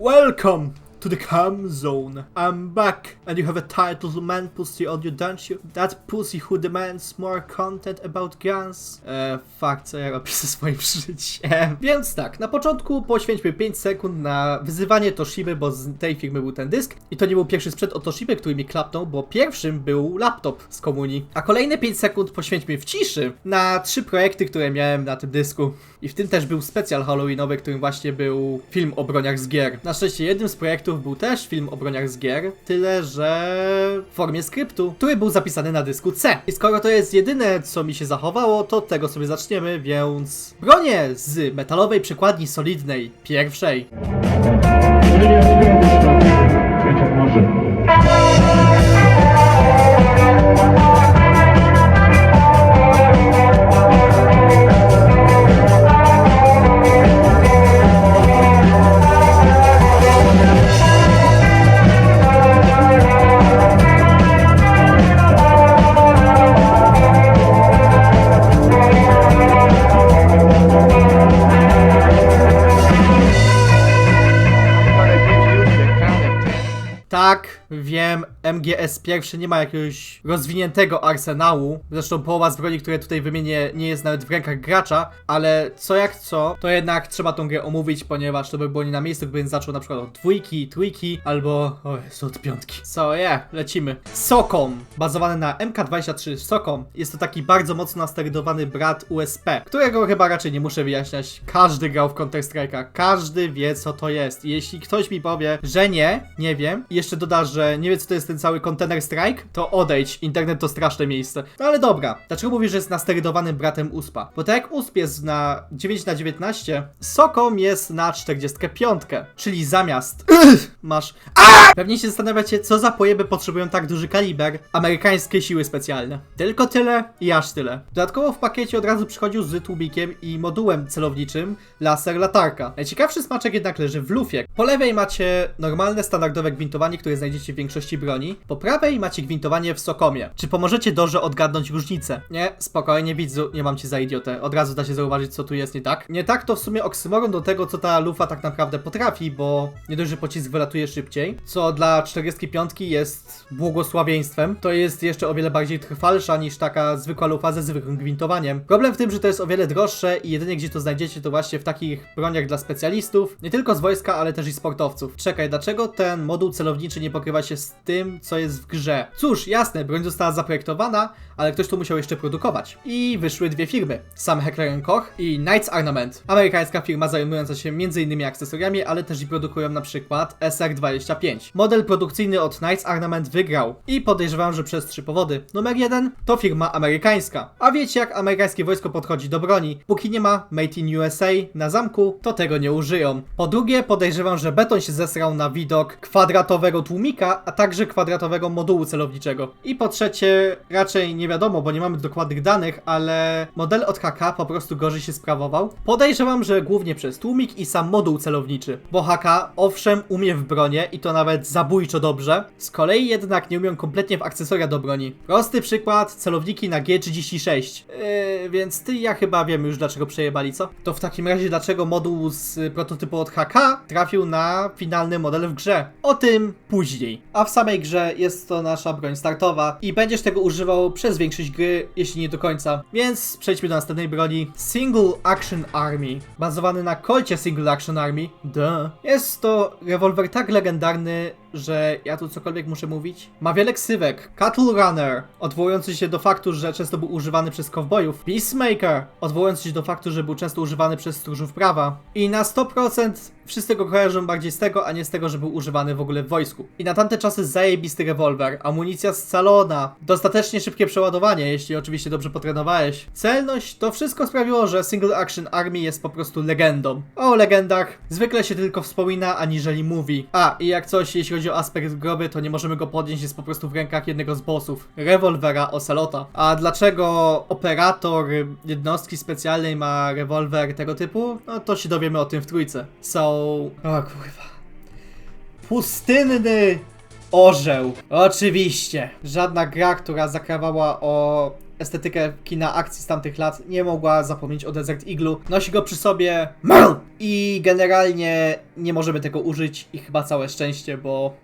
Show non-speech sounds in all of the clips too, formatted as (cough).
Welcome to the Cam Zone. I'm back, and you have a titled man pussy on you, don't you? That pussy who demands more content about guns. Eee, fuck, co ja robię ze swoim (laughs) życiem? Więc tak, na początku poświęćmy 5 sekund na wyzywanie Toshiby, bo z tej firmy był ten dysk. I to nie był pierwszy sprzęt od Toshiby, który mi klapnął, bo pierwszym był laptop z komunii. A kolejne 5 sekund poświęćmy w ciszy na trzy projekty, które miałem na tym dysku. I w tym też był specjal halloweenowy, którym właśnie był film o broniach z gier. Na szczęście jednym z projektów był też film o broniach z gier, tyle że w formie skryptu, który był zapisany na dysku C. I skoro to jest jedyne, co mi się zachowało, to tego sobie zaczniemy, więc bronie z metalowej przekładni solidnej, pierwszej. like wiem, MGS pierwszy nie ma jakiegoś rozwiniętego arsenału. Zresztą połowa z broni, które tutaj wymienię, nie jest nawet w rękach gracza, ale co jak co, to jednak trzeba tą grę omówić, ponieważ to by było nie na miejscu, gdybym zaczął na przykład od dwójki, trójki, albo o Jezu, od piątki. So yeah, lecimy. Socom, bazowany na MK23 Socom, jest to taki bardzo mocno nasterydowany brat USP, którego chyba raczej nie muszę wyjaśniać. Każdy grał w Counter Strike'a, każdy wie co to jest. Jeśli ktoś mi powie, że nie, nie wiem, i jeszcze doda, że nie wie co to jest ten cały Container Strike, to odejdź, internet to straszne miejsce. No ale dobra, dlaczego mówisz, że jest nasterydowanym bratem USPa? Bo tak jak USP jest na 9 na 19, Sokom jest na 45, czyli zamiast masz Pewnie się zastanawiacie, co za pojeby potrzebują tak duży kaliber amerykańskie siły specjalne. Tylko tyle i aż tyle. Dodatkowo w pakiecie od razu przychodził z tłubikiem i modułem celowniczym laser latarka. Najciekawszy smaczek jednak leży w lufie. Po lewej macie normalne, standardowe gwintowanie, które znajdziecie większości broni. Po prawej macie gwintowanie w sokomie. Czy pomożecie Dorze odgadnąć różnicę? Nie, spokojnie widzu, nie mam cię za idiotę. Od razu da się zauważyć, co tu jest nie tak. Nie tak to w sumie oksymoron do tego, co ta lufa tak naprawdę potrafi, bo nie dość, że pocisk wylatuje szybciej, co dla 45 jest błogosławieństwem, to jest jeszcze o wiele bardziej trwalsza niż taka zwykła lufa ze zwykłym gwintowaniem. Problem w tym, że to jest o wiele droższe i jedynie gdzie to znajdziecie to właśnie w takich broniach dla specjalistów, nie tylko z wojska, ale też i sportowców. Czekaj, dlaczego ten moduł celowniczy nie pokrywa się z tym, co jest w grze? Cóż, jasne, broń została zaprojektowana, ale ktoś to musiał jeszcze produkować. I wyszły dwie firmy, Sam Heckler Koch i Knights Armament. Amerykańska firma zajmująca się m.in. akcesoriami, ale też i produkują na przykład SR-25. Model produkcyjny od Knights Armament wygrał i podejrzewam, że przez trzy powody. Numer jeden to firma amerykańska. A wiecie jak amerykańskie wojsko podchodzi do broni? Póki nie ma Made in USA na zamku, to tego nie użyją. Po drugie podejrzewam, że beton się zesrał na widok kwadratowego tłumika, a także kwadratowego modułu celowniczego. I po trzecie, raczej nie wiadomo, bo nie mamy dokładnych danych, ale model od HK po prostu gorzej się sprawował. Podejrzewam, że głównie przez tłumik i sam moduł celowniczy, bo HK owszem umie w bronie i to nawet zabójczo dobrze, z kolei jednak nie umią kompletnie w akcesoria do broni. Prosty przykład, celowniki na G36. Yy, więc ty ja chyba wiem już dlaczego przejebali, co? To w takim razie dlaczego moduł z prototypu od HK trafił na finalny model w grze? O tym później. A w samej grze jest to nasza broń startowa i będziesz tego używał przez większość gry, jeśli nie do końca. Więc przejdźmy do następnej broni. Single Action Army. Bazowany na kolcie Single Action Army. Duh. Jest to rewolwer tak legendarny, że ja tu cokolwiek muszę mówić. Ma wiele ksywek. Cattle Runner, odwołujący się do faktu, że często był używany przez kowbojów. Peacemaker, odwołujący się do faktu, że był często używany przez stróżów prawa. I na 100% wszyscy go kojarzą bardziej z tego, a nie z tego, że był używany w ogóle w wojsku. I na tamte czasy zajebisty rewolwer, amunicja scalona, dostatecznie szybkie przeładowanie, jeśli oczywiście dobrze potrenowałeś. Celność, to wszystko sprawiło, że Single Action Army jest po prostu legendą. O legendach zwykle się tylko wspomina, aniżeli mówi. A, i jak coś, jeśli chodzi o aspekt groby, to nie możemy go podnieść, jest po prostu w rękach jednego z bossów. Rewolwera Ocelota. A dlaczego operator jednostki specjalnej ma rewolwer tego typu? No to się dowiemy o tym w trójce. So... O kurwa. Pustynny orzeł. Oczywiście. Żadna gra, która zakrawała o estetykę kina akcji z tamtych lat, nie mogła zapomnieć o Desert Eagle. Nosi go przy sobie! I generalnie nie możemy tego użyć i chyba całe szczęście, bo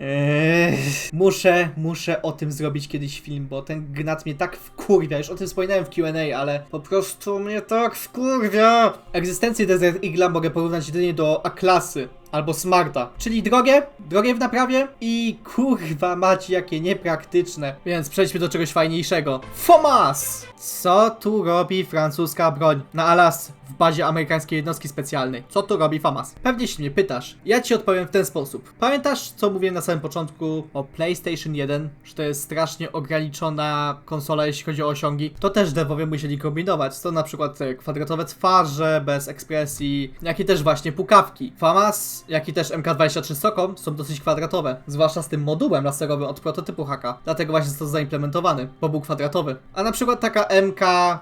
Eee, muszę, muszę o tym zrobić kiedyś film, bo ten gnat mnie tak wkurwia. Już o tym wspominałem w QA, ale po prostu mnie tak wkurwia. Egzystencję Desert Eagle'a mogę porównać jedynie do A-klasy albo Smarta, czyli drogie, drogie w naprawie i kurwa macie jakie niepraktyczne. Więc przejdźmy do czegoś fajniejszego. FOMAS! Co tu robi francuska broń na Alasce w bazie amerykańskiej jednostki specjalnej? Co tu robi FAMAS? Pewnie się mnie pytasz. Ja ci odpowiem w ten sposób. Pamiętasz, co mówiłem na samym początku o PlayStation 1, że to jest strasznie ograniczona konsola, jeśli chodzi o osiągi? To też devowie musieli kombinować. To na przykład e, kwadratowe twarze, bez ekspresji, jak i też właśnie pukawki. FAMAS, jak i też MK23 Socom są dosyć kwadratowe, zwłaszcza z tym modułem laserowym od prototypu HK. Dlatego właśnie został zaimplementowany, bo był kwadratowy. A na przykład taka MK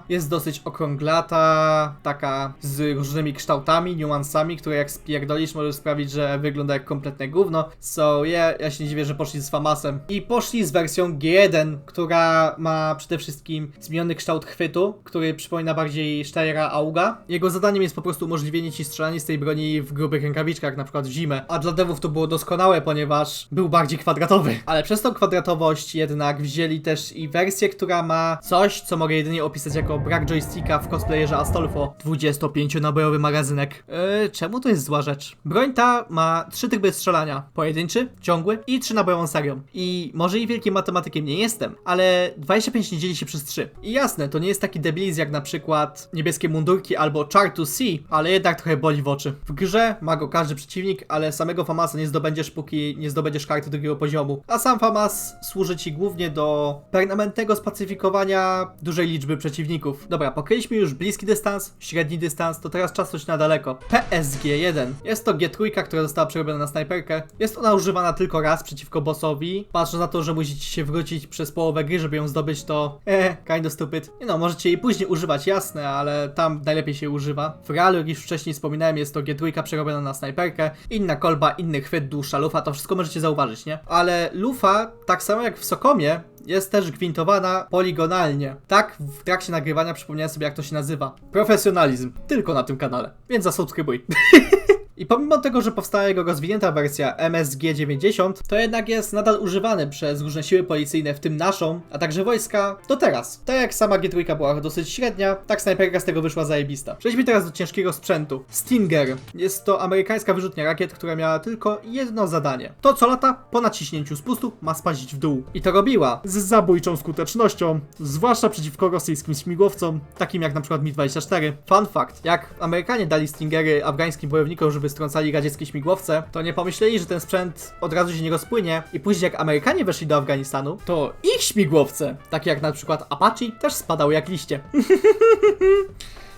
jest dosyć okrąglata, taka z różnymi kształtami, niuansami, które jak spierdolisz może sprawić, że wygląda jak kompletne gówno. So yeah, ja się nie dziwię, że poszli z Famasem. I poszli z wersją G1, która ma przede wszystkim zmieniony kształt chwytu, który przypomina bardziej Steyra Auga. Jego zadaniem jest po prostu umożliwienie ci strzelania z tej broni w grubych rękawiczkach, na przykład w zimę. A dla devów to było doskonałe, ponieważ był bardziej kwadratowy. (laughs) Ale przez tą kwadratowość jednak wzięli też i wersję, która ma coś, co mogę jedynie opisać jako brak joysticka w cosplayerze Astolfo. 25-nabojowy magazynek. Yy, czemu to jest zła rzecz? Broń ta ma trzy tryby strzelania. Pojedynczy, ciągły i trzy nabojową serią. I może i wielkim matematykiem nie jestem, ale 25 nie dzieli się przez 3. I jasne, to nie jest taki debilizm jak na przykład niebieskie mundurki albo Char to See, ale jednak trochę boli w oczy. W grze ma go każdy przeciwnik, ale samego Famasa nie zdobędziesz póki nie zdobędziesz karty drugiego poziomu. A sam Famas służy ci głównie do permanentnego spacyfikowania dużej liczby przeciwników. Dobra, pokryliśmy już bliski dystans, średni dystans, to teraz czas coś na daleko. PSG-1. Jest to G3, która została przerobiona na snajperkę. Jest ona używana tylko raz przeciwko bossowi. Patrząc na to, że musicie się wrócić przez połowę gry, żeby ją zdobyć, to eh, kind of stupid. Nie no, możecie jej później używać, jasne, ale tam najlepiej się używa. W realu, jak już wcześniej wspominałem, jest to G3 przerobiona na snajperkę. Inna kolba, inny chwyt, dłuższa lufa, to wszystko możecie zauważyć, nie? Ale lufa, tak samo jak w Sokomie, jest też gwintowana poligonalnie. Tak, w trakcie nagrywania przypomniałem sobie, jak to się nazywa. Profesjonalizm. Tylko na tym kanale. Więc zasubskrybuj. (laughs) I pomimo tego, że powstała jego rozwinięta wersja MSG-90, to jednak jest nadal używany przez różne siły policyjne, w tym naszą, a także wojska, do teraz. Tak jak sama G3 była dosyć średnia, tak snajperka z tego wyszła zajebista. Przejdźmy teraz do ciężkiego sprzętu. Stinger. Jest to amerykańska wyrzutnia rakiet, która miała tylko jedno zadanie. To co lata, po naciśnięciu spustu, ma spaść w dół. I to robiła. Z zabójczą skutecznością, zwłaszcza przeciwko rosyjskim śmigłowcom, takim jak na przykład Mi-24. Fun fact, jak Amerykanie dali Stingery afgańskim bojownikom, żeby strącali radzieckie śmigłowce, to nie pomyśleli, że ten sprzęt od razu się nie rozpłynie i później jak Amerykanie weszli do Afganistanu, to ich śmigłowce, takie jak na przykład Apache, też spadały jak liście. (laughs)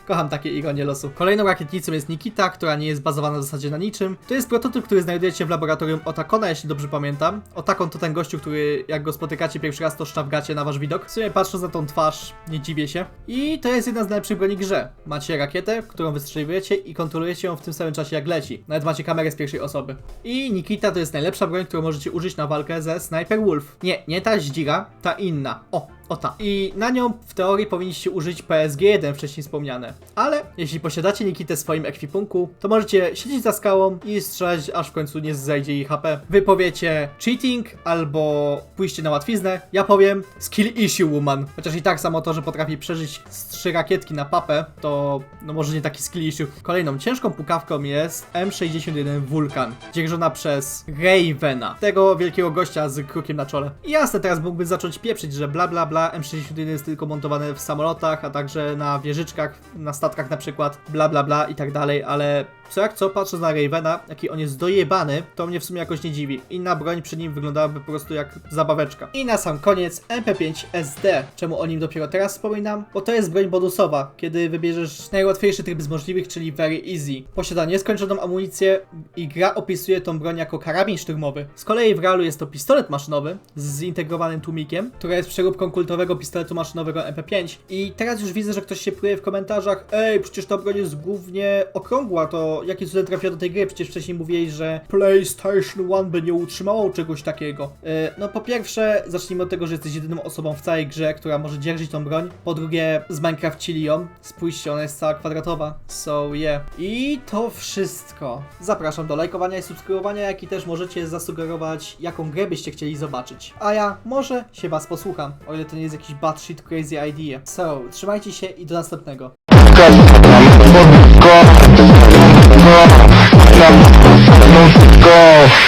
Kocham takie ironie losu. Kolejną rakietnicą jest Nikita, która nie jest bazowana w zasadzie na niczym. To jest prototyp, który znajduje się w laboratorium Otakona, jeśli dobrze pamiętam. Otakon to ten gościu, który jak go spotykacie pierwszy raz, to szczawgacie na wasz widok. W sumie patrząc na tą twarz, nie dziwię się. I to jest jedna z najlepszych broni grze. Macie rakietę, którą wystrzeliwujecie i kontrolujecie ją w tym samym czasie jak leci. Nawet macie kamerę z pierwszej osoby. I Nikita to jest najlepsza broń, którą możecie użyć na walkę ze Sniper Wolf. Nie, nie ta Zdzira, ta inna. O, o ta. I na nią w teorii powinniście użyć PSG-1 wcześniej wspomniane. Ale jeśli posiadacie Nikitę w swoim ekwipunku, to możecie siedzieć za skałą i strzelać aż w końcu nie zejdzie jej HP. Wy powiecie cheating albo pójście na łatwiznę. Ja powiem skill issue woman. Chociaż i tak samo to, że potrafi przeżyć z trzy rakietki na papę, to no może nie taki skill issue. Kolejną ciężką pukawką jest M61 Vulcan, dzierżona przez Ravena, tego wielkiego gościa z krukiem na czole. I jasne, teraz mógłby zacząć pieprzyć, że bla bla bla, M61 jest tylko montowane w samolotach, a także na wieżyczkach, na statkach na przykład, bla bla bla i tak dalej, ale co jak co, patrząc na Ravena, jaki on jest dojebany, to mnie w sumie jakoś nie dziwi. Inna broń przy nim wyglądałaby po prostu jak zabaweczka. I na sam koniec MP5 SD. Czemu o nim dopiero teraz wspominam? Bo to jest broń bonusowa, kiedy wybierzesz najłatwiejszy tryb z możliwych, czyli Very Easy. Posiada nieskończoną amunicję i gra opisuje tą broń jako karabin szturmowy. Z kolei w realu jest to pistolet maszynowy z zintegrowanym tłumikiem, która jest przeróbką kultowego pistoletu maszynowego MP5. I teraz już widzę, że ktoś się pluje w komentarzach, ej, przecież ta broń jest głównie okrągła, to jakie cudem trafiła do tej gry? Przecież wcześniej mówiłeś, że PlayStation 1 by nie utrzymało czegoś takiego. E, no po pierwsze, zacznijmy od tego, że jesteś jedyną osobą w całej grze, która może dzierżyć tą broń. Po drugie, zminecraftcili ją. Spójrzcie, ona jest cała kwadratowa. So yeah. I to wszystko. Zapraszam do lajkowania i subskrybowania, jak i też możecie zasugerować, jaką grę byście chcieli zobaczyć. A ja może się was posłucham, o ile to nie jest jakiś bad shit crazy idea. So, trzymajcie się i do następnego.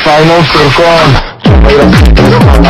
Final circle.